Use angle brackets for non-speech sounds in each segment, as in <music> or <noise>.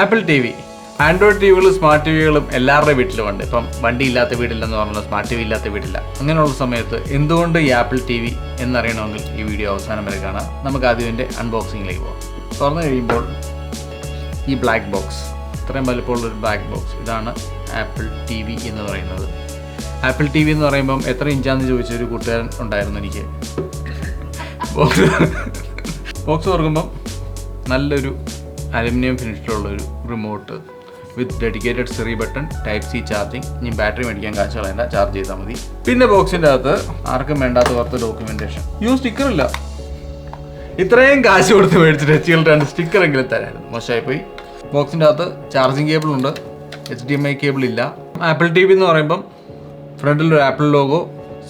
Apple T V. Android T വികളും smart T വികളും എല്ലാവരുടെ വീട്ടിലുമുണ്ട്. ഇപ്പം വണ്ടി ഇല്ലാത്ത വീടില്ലെന്ന് പറഞ്ഞാൽ സ്മാർട്ട് ടി വി ഇല്ലാത്ത വീടില്ല അങ്ങനെയുള്ള സമയത്ത് എന്തുകൊണ്ട് ഈ ആപ്പിൾ ടി വി എന്നറിയണമെങ്കിൽ ഈ വീഡിയോ അവസാനം വരെ കാണാം. നമുക്ക് ആദ്യം എന്റെ അൺബോക്സിങ്ങിലേക്ക് പോകാം തുറന്നു കഴിയുമ്പോൾ ഈ ബ്ലാക്ക് ബോക്സ് ഇത്രയും വലുപ്പമുള്ള ഒരു ബ്ലാക്ക് ബോക്സ് ഇതാണ് ആപ്പിൾ ടി വി എന്ന് പറയുന്നത്. ആപ്പിൾ ടി വി എന്ന് പറയുമ്പം എത്ര ഇഞ്ചാന്ന് ചോദിച്ച ഒരു കൂട്ടുകാരൻ ഉണ്ടായിരുന്നു എനിക്ക്. <laughs> ബോക്സ് ബോക്സ് <laughs> തുറക്കുമ്പം നല്ലൊരു അലുമിനിയം ഫിനിഷിലുള്ള ഒരു remote with dedicated Siri button type C charging ഇനി ബാറ്ററി മേടിക്കാൻ കാശ് കളയണ്ട ചാർജ് ചെയ്താൽ മതി. പിന്നെ ബോക്സിന്റെ അകത്ത് ആർക്കും വേണ്ടാത്ത കുറച്ച് ഡോക്യുമെന്റേഷൻ യൂ സ്റ്റിക്കർ ഇല്ല. ഇത്രയും കാശ് കൊടുത്ത് മേടിച്ചിട്ട് എച്ച് രണ്ട് സ്റ്റിക്കർ എങ്കിലും തരായിരുന്നു. മോശമായി പോയി. ബോക്സിന്റെ അകത്ത് ചാർജിങ് കേബിൾ ഉണ്ട്. H D M I cable ഇല്ല. ആപ്പിൾ ടി വി എന്ന് പറയുമ്പം ഫ്രണ്ടിൽ ഒരു ആപ്പിൾ ലോഗോ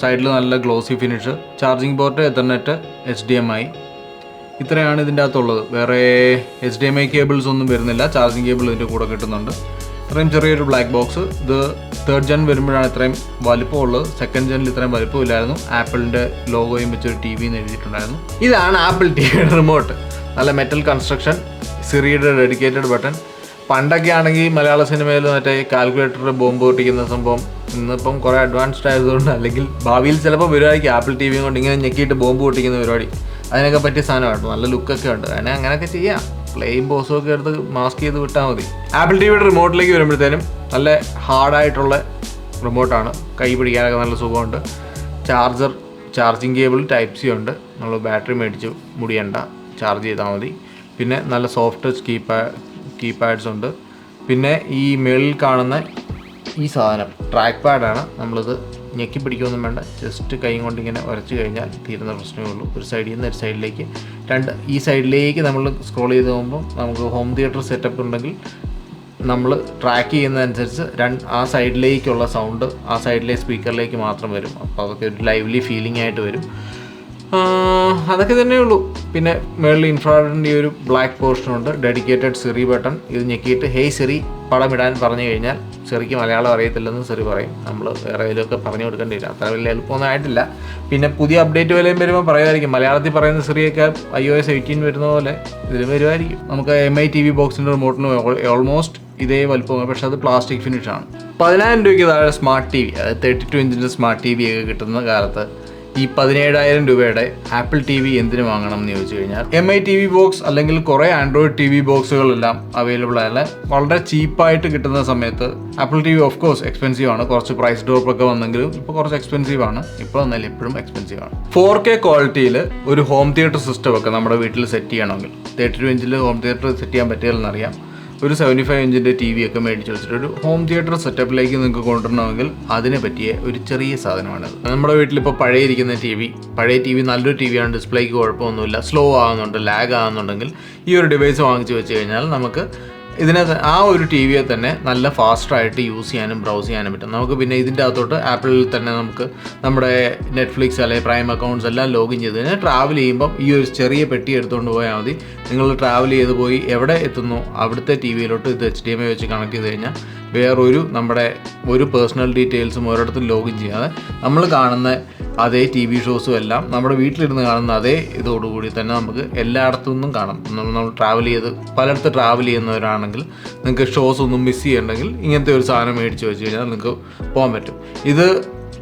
സൈഡിൽ നല്ല glossy finish charging port ethernet H D M I ഇത്രയാണ് ഇതിന്റെ അകത്തുള്ളത്. വേറെ H D M I cables ഒന്നും വരുന്നില്ല. ചാർജിങ് കേബിൾ ഇതിന്റെ കൂടെ കിട്ടുന്നുണ്ട്. ഇത്രയും ചെറിയൊരു ബ്ലാക്ക് ബോക്സ് ഇത് തേർഡ് ജെൻ വരുമ്പോഴാണ് ഇത്രയും വലിപ്പമുള്ളത്. സെക്കൻഡ് ജെനിൽ ഇത്രയും വലിപ്പമില്ലായിരുന്നു. ആപ്പിളിന്റെ ലോഗോയും വെച്ചൊരു ടി വി എഴുതിയിട്ടുണ്ടായിരുന്നു. ഇതാണ് ആപ്പിൾ ടി വിയുടെ റിമോട്ട് നല്ല മെറ്റൽ കൺസ്ട്രക്ഷൻ സിറിയുടെ ഡെഡിക്കേറ്റഡ് ബട്ടൺ പണ്ടൊക്കെ ആണെങ്കിൽ മലയാള സിനിമയിൽ മറ്റേ കാൽക്കുലേറ്ററിൽ ബോംബ് പൊട്ടിക്കുന്ന സംഭവം ഇന്നിപ്പം കുറേ അഡ്വാൻസ്ഡ് ആയതുകൊണ്ട് അല്ലെങ്കിൽ ഭാവിയിൽ ചിലപ്പോൾ പരിപാടിക്ക് ആപ്പിൾ ടി വിയും കൊണ്ട് ഇങ്ങനെ ഞെക്കിയിട്ട് ബോംബ് പൊട്ടിക്കുന്ന പരിപാടി. അതിനൊക്കെ പറ്റിയ സാധനമാണ് നല്ല ലുക്കൊക്കെ ഉണ്ട്. അതിനെ അങ്ങനെയൊക്കെ ചെയ്യാം. പ്ലെയിൻ ബോസും ഒക്കെ എടുത്ത് മാസ്ക് ചെയ്ത് വിട്ടാൽ മതി. ആപ്പിൾ ടി വിയുടെ റിമോട്ടിലേക്ക് വരുമ്പോഴത്തേനും നല്ല ഹാർഡായിട്ടുള്ള റിമോട്ടാണ് കൈ പിടിക്കാനൊക്കെ നല്ല സുഖമുണ്ട്. Charger charging cable type C ഉണ്ട്. നമ്മൾ ബാറ്ററി മേടിച്ച്. മുടിയണ്ട. ചാർജ് ചെയ്താൽ മതി. പിന്നെ നല്ല സോഫ്റ്റ് ടച്ച് കീപാ കീപാഡ്സ് ഉണ്ട്. പിന്നെ ഈ മേളിൽ കാണുന്ന ഈ സാധനം ട്രാക്ക് പാഡാണ് നമ്മളിത് ഞെക്കി പിടിക്കുകയൊന്നും വേണ്ട. ജസ്റ്റ് കൈ കൊണ്ട് ഇങ്ങനെ ഉരച്ച് കഴിഞ്ഞാൽ തീരുന്ന പ്രശ്നമേ ഉള്ളൂ. ഒരു സൈഡിൽ നിന്ന് ഒരു സൈഡിലേക്ക് രണ്ട് ഈ സൈഡിലേക്ക് നമ്മൾ സ്ക്രോൾ ചെയ്ത് പോകുമ്പോൾ നമുക്ക് ഹോം തിയേറ്റർ സെറ്റപ്പ് ഉണ്ടെങ്കിൽ നമ്മൾ ട്രാക്ക് ചെയ്യുന്നതനുസരിച്ച് രണ്ട് ആ സൈഡിലേക്കുള്ള സൗണ്ട് ആ സൈഡിലെ സ്പീക്കറിലേക്ക് മാത്രം വരും. അപ്പോൾ അതൊക്കെ ഒരു ലൈവ്ലി ഫീലിംഗ് ആയിട്ട് വരും. അതൊക്കെ തന്നെ ഉള്ളൂ. പിന്നെ മേളിൽ ഇൻഫ്രാഡിന്റെ ഒരു ബ്ലാക്ക് പോർഷൻ ഉണ്ട്. ഡെഡിക്കേറ്റഡ് സിറി ബട്ടൺ ഇത് ഞെക്കിയിട്ട് ഹേയ് സിറി പടം ഇടാൻ പറഞ്ഞു കഴിഞ്ഞാൽ ചെറിക്ക് മലയാളം അറിയത്തില്ലെന്ന് ചെറി പറയും. നമ്മൾ വേറെ ഇതിലൊക്കെ പറഞ്ഞു കൊടുക്കേണ്ടി വരും. അത്ര വലിയ എളുപ്പമൊന്നും ആയിട്ടില്ല. പിന്നെ പുതിയ അപ്ഡേറ്റ് വല്ലതും വരുമ്പോൾ പറയുമായിരിക്കും. മലയാളത്തിൽ പറയുന്ന സിറിയൊക്കെ ഐ ഒ എസ് എയ്റ്റീൻ വരുന്ന പോലെ ഇതിലും വരുമായിരിക്കും. നമുക്ക് എം ഐ ടി വി ബോക്സിന്റെ റിമോട്ടിന് ഓൾമോസ്റ്റ് ഇതേ വലുപ്പമാണ്. പക്ഷേ അത് പ്ലാസ്റ്റിക് ഫിനിഷാണ് പതിനായിരം രൂപയ്ക്ക് താഴെ സ്മാർട്ട് ടി വി അതായത് തേർട്ടി ടു ഇഞ്ചിന്റെ സ്മാർട്ട് ടി വി ഒക്കെ കിട്ടുന്ന കാലത്ത് ഈ പതിനേഴായിരം രൂപയുടെ ആപ്പിൾ ടി വി എന്തിനു വാങ്ങണം എന്ന് ചോദിച്ചു കഴിഞ്ഞാൽ M I T V box അല്ലെങ്കിൽ കുറേ ആൻഡ്രോയിഡ് ടി വി ബോക്സുകളെല്ലാം അവൈലബിൾ ആയാലും വളരെ ചീപ്പായിട്ട് കിട്ടുന്ന സമയത്ത് Apple T V of course expensive ആണ്. കുറച്ച് പ്രൈസ് ഡ്രോപ്പ് ഒക്കെ വന്നെങ്കിലും ഇപ്പോൾ കുറച്ച് എക്സ്പെൻസീവ് ആണ്. ഇപ്പോൾ എന്നാലും ഇപ്പോഴും എക്സ്പെൻസീവ് ആണ്. ഫോർ കെ ക്വാളിറ്റിയിൽ ഒരു ഹോം തിയേറ്റർ സിസ്റ്റം ഒക്കെ നമ്മുടെ വീട്ടിൽ സെറ്റ് ചെയ്യണമെങ്കിൽ. തേർട്ടി ടു ഇഞ്ചിൽ ഹോം തിയേറ്റർ സെറ്റ് ചെയ്യാൻ പറ്റില്ലെന്നറിയാം ഒരു സെവന്റി ഫൈവ് ഇഞ്ചിന്റെ ടി വി ഒക്കെ മേടിച്ച് വെച്ചിട്ട് ഒരു ഹോം തിയേറ്റർ സെറ്റപ്പിലേക്ക് നിങ്ങൾക്ക് കൊണ്ടുവരണമെങ്കിൽ അതിനെ പറ്റിയ ഒരു ചെറിയ സാധനമാണത്. നമ്മുടെ വീട്ടിലിപ്പോൾ പഴയ ഇരിക്കുന്ന ടി വി പഴയ ടി വി നല്ലൊരു ടി വിയാണ് ഡിസ്പ്ലേക്ക് കുഴപ്പമൊന്നുമില്ല. സ്ലോ ആകുന്നുണ്ട് ലാഗ് ആകുന്നുണ്ടെങ്കിൽ ഈ ഒരു ഡിവൈസ് വാങ്ങിച്ച് വെച്ച് കഴിഞ്ഞാൽ നമുക്ക് ഇതിനെ ആ ഒരു ടി വിയെ തന്നെ നല്ല ഫാസ്റ്റായിട്ട് യൂസ് ചെയ്യാനും ബ്രൗസ് ചെയ്യാനും പറ്റും. നമുക്ക് പിന്നെ ഇതിന്റെ അകത്തോട്ട് ആപ്പിളിൽ തന്നെ നമുക്ക് നമ്മുടെ നെറ്റ്ഫ്ലിക്സ് അല്ലെങ്കിൽ പ്രൈം അക്കൗണ്ട്സ് എല്ലാം ലോഗിൻ ചെയ്ത് കഴിഞ്ഞാൽ ട്രാവൽ ചെയ്യുമ്പം ഈ ഒരു ചെറിയ പെട്ടി എടുത്തുകൊണ്ട് പോയാൽ മതി. നിങ്ങൾ ട്രാവൽ ചെയ്ത് പോയി എവിടെ എത്തുന്നു അവിടുത്തെ ടി വിയിലോട്ട് ഇത് എച്ച് ഡി എം ഐ വെച്ച് കണക്ട് ചെയ്ത് കഴിഞ്ഞാൽ വേറൊരു നമ്മുടെ ഒരു പേഴ്സണൽ ഡീറ്റെയിൽസും ഒരിടത്തും ലോഗിൻ ചെയ്യാതെ നമ്മൾ കാണുന്ന അതേ ടി വി ഷോസും എല്ലാം നമ്മുടെ വീട്ടിലിരുന്ന് കാണുന്ന അതേ ഇതോടുകൂടി തന്നെ നമുക്ക് എല്ലായിടത്തു നിന്നും കാണാം. നമ്മൾ ട്രാവൽ ചെയ്ത് പലയിടത്ത് ട്രാവൽ ചെയ്യുന്നവരാണെങ്കിൽ നിങ്ങൾക്ക് ഷോസ് ഒന്നും മിസ് ചെയ്യണ്ടെങ്കിൽ ഇങ്ങനത്തെ ഒരു സാധനം മേടിച്ച് വെച്ച് കഴിഞ്ഞാൽ നിങ്ങൾക്ക് പോകാൻ പറ്റും. ഇത്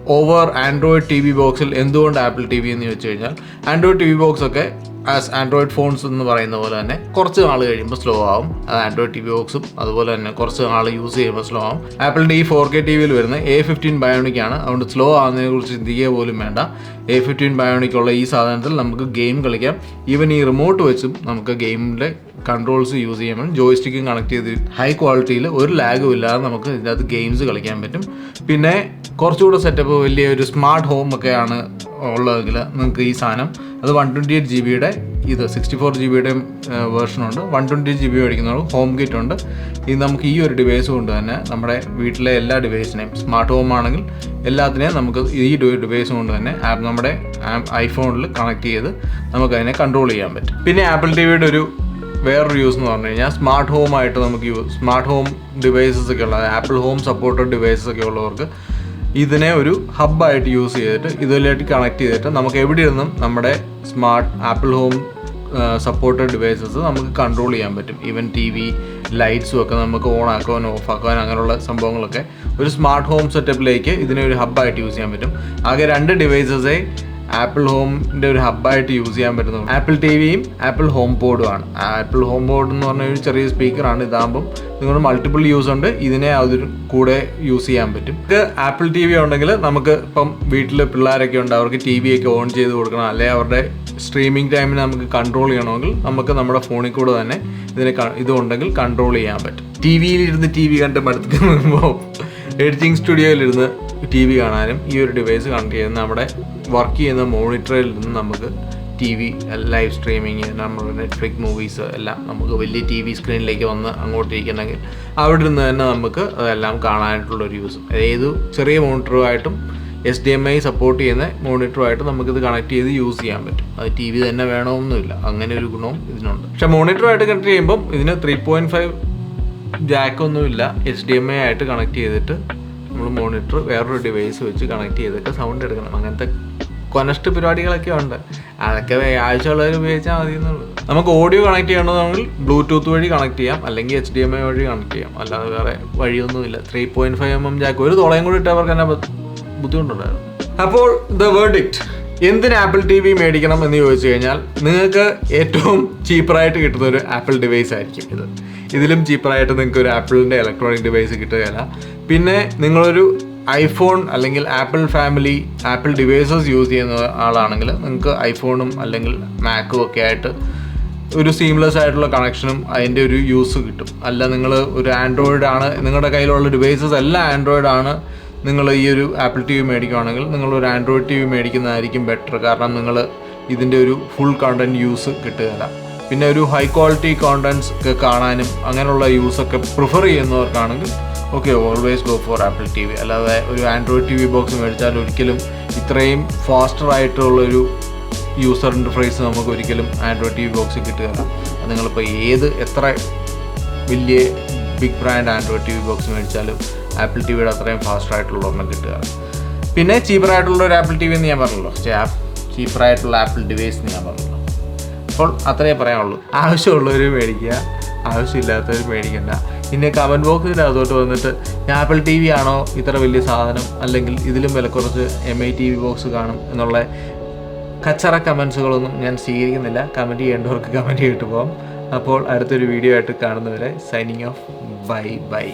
ഓവർ ആൻഡ്രോയിഡ് ടി വി ബോക്സിൽ എന്തുകൊണ്ട് ആപ്പിൾ ടി വി എന്ന് ചോദിച്ചു കഴിഞ്ഞാൽ ആൻഡ്രോയിഡ് ടി വി ബോക്സ് ഒക്കെ ആസ് ആൻഡ്രോയിഡ് ഫോൺസ് എന്ന് പറയുന്ന പോലെ തന്നെ കുറച്ച് നാൾ കഴിയുമ്പോൾ സ്ലോ ആവും. അത് ആൻഡ്രോയിഡ് ടി വി ബോക്സും അതുപോലെ തന്നെ കുറച്ച് നാൾ യൂസ് ചെയ്യുമ്പോൾ സ്ലോ ആവും. ആപ്പിളിന്റെ ഈ ഫോർ കെ ടി വിയിൽ വരുന്ന എ ഫിഫ്റ്റീൻ ബയോണിക് ആണ്. അതുകൊണ്ട് സ്ലോ ആവുന്നതിനെ കുറിച്ച് ചിന്തിക്കുക പോലും വേണ്ട. എ ഫിഫ്റ്റീൻ ബയോണിക്കുള്ള ഈ സാധനത്തിൽ നമുക്ക് ഗെയിം കളിക്കാം. ഈവൻ ഈ റിമോട്ട് വെച്ചും നമുക്ക് ഗെയിമിന്റെ കൺട്രോൾസ് യൂസ് ചെയ്യാൻ പറ്റും. ജോയിസ്റ്റിക്കും കണക്ട് ചെയ്ത് ഹൈ ക്വാളിറ്റിയിൽ ഒരു ലാഗും ഇല്ലാതെ നമുക്ക് ഇതിനകത്ത് ഗെയിംസ് കളിക്കാൻ പറ്റും. പിന്നെ കുറച്ചുകൂടെ സെറ്റപ്പ് വലിയ ഒരു സ്മാർട്ട് ഹോം ഒക്കെയാണ് ഉള്ളതെങ്കിൽ നിങ്ങൾക്ക് ഈ സാധനം അത് വൺ ട്വന്റി എയ്റ്റ് ജി ബിയുടെ ഇത് സിക്സ്റ്റി ഫോർ ജി ബിയുടെയും വേർഷനുണ്ട് വൺ ട്വന്റി ജി ബി മേടിക്കുന്നതും ഹോം കിറ്റ് ഉണ്ട്. ഇത് നമുക്ക് ഈ ഒരു ഡിവൈസ് കൊണ്ട് തന്നെ നമ്മുടെ വീട്ടിലെ എല്ലാ ഡിവൈസിനെയും സ്മാർട്ട് ഹോം ആണെങ്കിൽ എല്ലാത്തിനെയും നമുക്ക് ഈ ഡിവൈസ് കൊണ്ട് തന്നെ ആപ്പ് നമ്മുടെ ഐഫോണിൽ കണക്ട് ചെയ്ത് നമുക്ക് അതിനെ കൺട്രോൾ ചെയ്യാൻ പറ്റും. പിന്നെ ആപ്പിൾ ടി വിയുടെ ഒരു വേറൊരു യൂസ് എന്ന് പറഞ്ഞു കഴിഞ്ഞാൽ സ്മാർട്ട് ഹോം ആയിട്ട് നമുക്ക് യൂസ് സ്മാർട്ട് ഹോം ഡിവൈസസ് ഒക്കെ ഉള്ള ആപ്പിൾ ഹോം സപ്പോർട്ടഡ് ഡിവൈസസ് ഒക്കെ ഉള്ളവർക്ക് ഇതിനെ ഒരു ഹബ്ബായിട്ട് യൂസ് ചെയ്തിട്ട് ഇതിലേക്ക് കണക്ട് ചെയ്തിട്ട് നമുക്ക് എവിടെ ഇരുന്നും നമ്മുടെ smart Apple home supported devices നമുക്ക് കൺട്രോൾ ചെയ്യാൻ പറ്റും. ഈവൻ ടി വി ലൈറ്റ്സും ഒക്കെ നമുക്ക് ഓൺ ആക്കുവാനും ഓഫ് ആക്കുവാൻ അങ്ങനെയുള്ള സംഭവങ്ങളൊക്കെ ഒരു സ്മാർട്ട് ഹോം സെറ്റപ്പിലേക്ക് ഇതിനെ ഒരു ഹബ്ബായിട്ട് യൂസ് ചെയ്യാൻ പറ്റും. ആകെ രണ്ട് ഡിവൈസസേ ആപ്പിൾ ഹോമിന്റെ ഒരു ഹബ്ബായിട്ട് യൂസ് ചെയ്യാൻ പറ്റുന്നത് ആപ്പിൾ ടി വിയും ആപ്പിൾ ഹോം പോഡും ആണ്. ആപ്പിൾ ഹോം പോഡ് എന്ന് പറഞ്ഞ ഒരു ചെറിയ സ്പീക്കറാണ് ഇതാകുമ്പം നിങ്ങൾ മൾട്ടിപ്പിൾ യൂസ് ഉണ്ട്. ഇതിനെ അതിന് കൂടെ യൂസ് ചെയ്യാൻ പറ്റും. ഇത് ആപ്പിൾ ടി വി ഉണ്ടെങ്കിൽ നമുക്ക് ഇപ്പം വീട്ടിൽ പിള്ളേരൊക്കെ ഉണ്ട് അവർക്ക് ടി വി ഒക്കെ ഓൺ ചെയ്ത് കൊടുക്കണം. അല്ലെങ്കിൽ അവരുടെ സ്ട്രീമിംഗ് ടൈമിന് നമുക്ക് കൺട്രോൾ ചെയ്യണമെങ്കിൽ നമുക്ക് നമ്മുടെ ഫോണിൽ കൂടെ തന്നെ ഇതിനെ ഇതുണ്ടെങ്കിൽ കൺട്രോൾ ചെയ്യാൻ പറ്റും. ടി വിയിൽ ഇരുന്ന് ടി വി കണ്ട് മടുത്തുമ്പോൾ എഡിറ്റിംഗ് സ്റ്റുഡിയോയിലിരുന്ന് ടി വി കാണാനും ഈ ഒരു ഡിവൈസ് കണക്ട് ചെയ്യുന്ന നമ്മുടെ വർക്ക് ചെയ്യുന്ന മോണിറ്ററിൽ നിന്ന് നമുക്ക് ടി വി ലൈവ് സ്ട്രീമിങ് നമ്മുടെ നെറ്റ്ഫ്ലിക്സ് മൂവീസ് എല്ലാം നമുക്ക് വലിയ ടി വി സ്ക്രീനിലേക്ക് വന്ന് അങ്ങോട്ടിരിക്കണമെങ്കിൽ അവിടെ നിന്ന് തന്നെ നമുക്ക് അതെല്ലാം കാണാനായിട്ടുള്ള ഒരു യൂസ് ഏത് ചെറിയ മോണിറ്ററുമായിട്ടും S D M I support ചെയ്യുന്ന മോണിറ്ററുമായിട്ട് നമുക്കിത് കണക്ട് ചെയ്ത് യൂസ് ചെയ്യാൻ പറ്റും. അത് ടി വി തന്നെ വേണമെന്നില്ല അങ്ങനെ ഒരു ഗുണവും ഇതിനുണ്ട്. പക്ഷേ മോണിറ്ററുമായിട്ട് കണക്ട് ചെയ്യുമ്പം ഇതിന് ത്രീ പോയിന്റ് ഫൈവ് ജാക്കൊന്നുമില്ല. എച്ച് ഡി എം ഐ ആയിട്ട് കണക്ട് ചെയ്തിട്ട് നമ്മൾ മോണിറ്റർ വേറൊരു ഡിവൈസ് വെച്ച് കണക്ട് ചെയ്തിട്ട് സൗണ്ട് എടുക്കണം. അങ്ങനത്തെ കൊനസ്റ്റ് പരിപാടികളൊക്കെ ഉണ്ട്. അതൊക്കെ ആഴ്ചയുള്ളവർ ഉപയോഗിച്ചാൽ മതി എന്നുള്ളൂ നമുക്ക് ഓഡിയോ കണക്ട് ചെയ്യണമെങ്കിൽ ബ്ലൂടൂത്ത് വഴി കണക്ട് ചെയ്യാം. അല്ലെങ്കിൽ എച്ച് ഡി എം ഐ വഴി കണക്ട് ചെയ്യാം. അല്ലാതെ വേറെ വഴിയൊന്നുമില്ല. Three point five M M jack. ഒരു തുളയും കൂടി ഇട്ടവർക്ക് തന്നെ ബുദ്ധിമുട്ടുണ്ടായിരുന്നു. അപ്പോൾ ദ വേർഡിക്റ്റ് എന്തിന് ആപ്പിൾ ടി വി മേടിക്കണം എന്ന് ചോദിച്ചു കഴിഞ്ഞാൽ നിങ്ങൾക്ക് ഏറ്റവും ചീപ്പറായിട്ട് കിട്ടുന്ന ഒരു ആപ്പിൾ ഡിവൈസ് ആയിരിക്കും ഇത്. ഇതിലും ചീപ്പറായിട്ട് നിങ്ങൾക്ക് ഒരു ആപ്പിളിന്റെ ഇലക്ട്രോണിക് ഡിവൈസ് കിട്ടുകയില്ല. പിന്നെ നിങ്ങളൊരു ഐഫോൺ അല്ലെങ്കിൽ Apple family Apple devices use ചെയ്യുന്ന ആളാണെങ്കിൽ നിങ്ങൾക്ക് ഐഫോണും അല്ലെങ്കിൽ മാക്കും ഒക്കെ ആയിട്ട് ഒരു സീംലെസ് ആയിട്ടുള്ള കണക്ഷനും അതിന്റെ ഒരു യൂസ് കിട്ടും. അല്ല നിങ്ങൾ ഒരു ആൻഡ്രോയിഡ് ആണ് നിങ്ങളുടെ കയ്യിലുള്ള ഡിവൈസസ് എല്ലാം ആൻഡ്രോയിഡ് ആണ് നിങ്ങൾ ഈ ഒരു ആപ്പിൾ ടി വി മേടിക്കുകയാണെങ്കിൽ നിങ്ങൾ ഒരു ആൻഡ്രോയിഡ് ടി വി മേടിക്കുന്നതായിരിക്കും ബെറ്റർ കാരണം നിങ്ങൾ ഇതിന്റെ ഒരു ഫുൾ കണ്ടന്റ് യൂസ് കിട്ടുകയില്ല. പിന്നെ ഒരു ഹൈ ക്വാളിറ്റി കോണ്ടൻസ് ഒക്കെ കാണാനും അങ്ങനെയുള്ള യൂസൊക്കെ prefer ചെയ്യുന്നവർക്കാണെങ്കിൽ okay always go for Apple T V അല്ലാതെ ഒരു ആൻഡ്രോയിഡ് ടി വി ബോക്സ് മേടിച്ചാൽ ഒരിക്കലും ഇത്രയും ഫാസ്റ്റർ ആയിട്ടുള്ളൊരു യൂസർ ഇന്റർഫേസ് നമുക്ക് ഒരിക്കലും ആൻഡ്രോയിഡ് ടി വി ബോക്സ് കിട്ടുകയില്ല. അത് നിങ്ങളിപ്പോൾ ഏത് എത്ര വലിയ big brand Android T V box മേടിച്ചാലും Apple T വിയുടെ അത്രയും ഫാസ്റ്റർ ആയിട്ടുള്ള ഒരെണ്ണം കിട്ടുക പിന്നെ ചീപ്പറായിട്ടുള്ള ഒരു ആപ്പിൾ ടി വി എന്ന് ഞാൻ പറഞ്ഞല്ലോ. ചീപ്പറായിട്ടുള്ള ആപ്പിൾ ഡിവൈസ് എന്ന് ഞാൻ പറഞ്ഞല്ലോ. അപ്പോൾ അത്രേ പറയാനുള്ളൂ. ആവശ്യമുള്ളവർ മേടിക്കുക ആവശ്യമില്ലാത്തവർ മേടിക്കണ്ട. പിന്നെ കമന്റ് ബോക്സിന്റെ അതോട്ട് വന്നിട്ട് ആപ്പിൾ ടി വി ആണോ? ഇത്ര വലിയ സാധനം. അല്ലെങ്കിൽ ഇതിലും വില കുറച്ച് M I T V box കാണും എന്നുള്ള കച്ചറ കമൻസുകളൊന്നും ഞാൻ സ്വീകരിക്കുന്നില്ല. കമന്റ് ചെയ്യേണ്ടവർക്ക് കമന്റ് ചെയ്തിട്ട് പോകാം അപ്പോൾ അടുത്തൊരു വീഡിയോ ആയിട്ട് കാണുന്നവരെ സൈനിങ് ഓഫ് ബൈ ബൈ